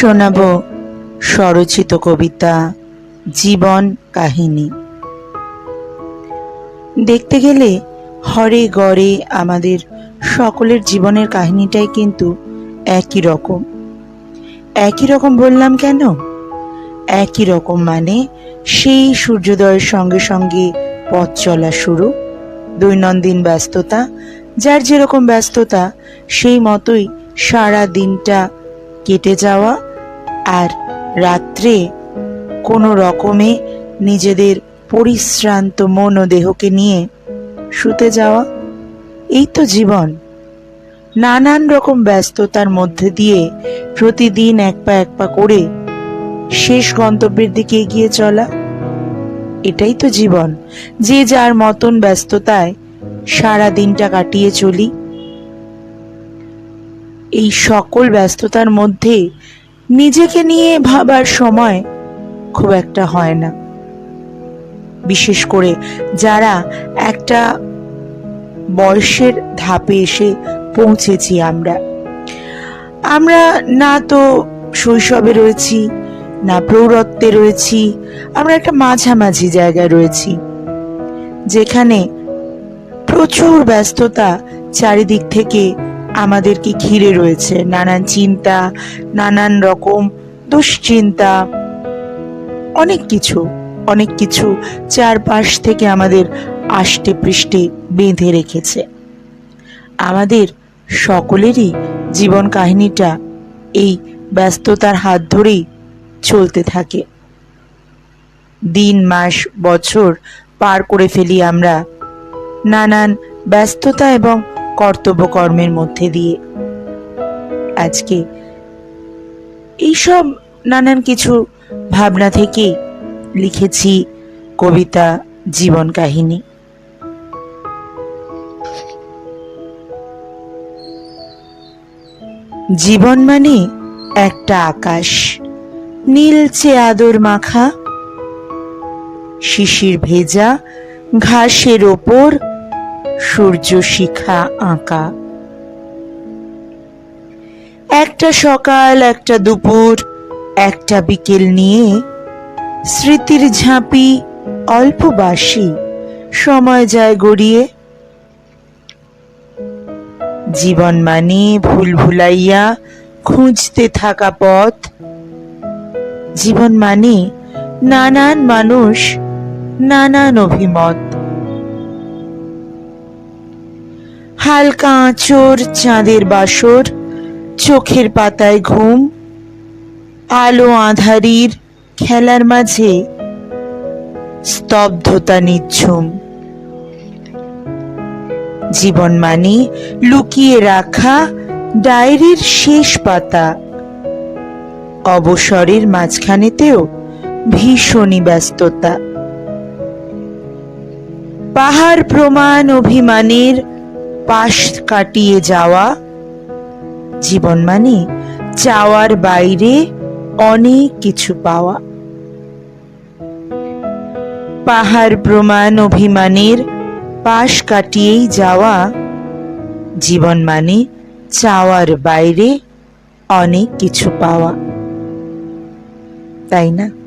শোনাব স্বরচিত কবিতা, জীবন কাহিনী। দেখতে গেলে হরে গড়ে আমাদের সকলের জীবনের কাহিনীটাই কিন্তু একই রকম। একই রকম বললাম কেন? একই রকম মানে সেই সূর্যোদয়ের সঙ্গে সঙ্গে পথ চলা শুরু, দৈনন্দিন ব্যস্ততা, যার যেরকম ব্যস্ততা, সেই মতোই সারা দিনটা কেটে যাওয়া আর রাত্রে কোনো রকমে নিজেদের পরিশ্রান্ত মন ও দেহকে নিয়ে শুতে যাওয়া, এই তো জীবন। নানান রকম ব্যস্ততার মধ্যে দিয়ে প্রতিদিন এক পা এক পা করে শেষ গন্তব্যের দিকে এগিয়ে চলা, এটাই তো জীবন। যে যার মতন ব্যস্ততায় সারা দিনটা কাটিয়ে চলি, এই সকল ব্যস্ততার মধ্যে নিজেকে নিয়ে ভাবার সময় খুব একটা হয় না। বিশেষ করে যারা একটা বয়সের ধাপে এসে পৌঁছেছি আমরা। আমরা না তো শৈশবে রয়েছি, না প্রৌঢ়ত্বে রয়েছি, আমরা একটা মাঝামাঝি জায়গায় রয়েছি, যেখানে প্রচুর ব্যস্ততা চারিদিক থেকে আমাদেরকে ঘিরে রয়েছে নানান চিন্তা, নানান রকম দুশ্চিন্তা, অনেক কিছু অনেক কিছু চারপাশ থেকে আমাদের আষ্টে পৃষ্ঠে বেঁধে রেখেছে। আমাদের সকলেরই জীবন কাহিনীটা এই ব্যস্ততার হাত ধরেই চলতে থাকে। দিন, মাস, বছর পার করে ফেলি আমরা নানান ব্যস্ততা এবং কর্তব্য কর্মের মধ্যে দিয়ে। আজকে এইসব নানান কিছু ভাবনা থেকে লিখেছি কবিতা জীবন কাহিনী। জীবন মানে একটা আকাশ নীলচে আদর মাখা, শিশির ভেজা, ঘাসের ওপর সূর্য শিখা আঁকা। একটা সকাল, একটা দুপুর, একটা বিকেল নিয়ে স্মৃতির ঝাঁপি, অল্প বাসি সময় যায় গড়িয়ে। জীবন মানে ভুল ভুলাইয়া খুঁজতে থাকা পথ। জীবন মানে নানান মানুষ, নানান অভিমত। হালকা আঁচড় চাঁদের বাসর, চোখের পাতায় ঘুম, আলো আধারির খেলার মাঝে স্তব্ধতা নিচ্ছুম জীবন মানে লুকিয়ে রাখা ডায়েরির শেষ পাতা। অবসরের মাঝখানেতেও ভীষণই ব্যস্ততা। পাহাড় প্রমাণ অভিমানের পাশ কাটিয়ে যাওয়া জীবন মানে চাওয়ার বাইরে অনেক কিছু পাওয়া। পাহাড় প্রমাণ অভিমানের পাশ কাটিয়েই যাওয়া জীবন মানে চাওয়ার বাইরে অনেক কিছু পাওয়া। তাই না?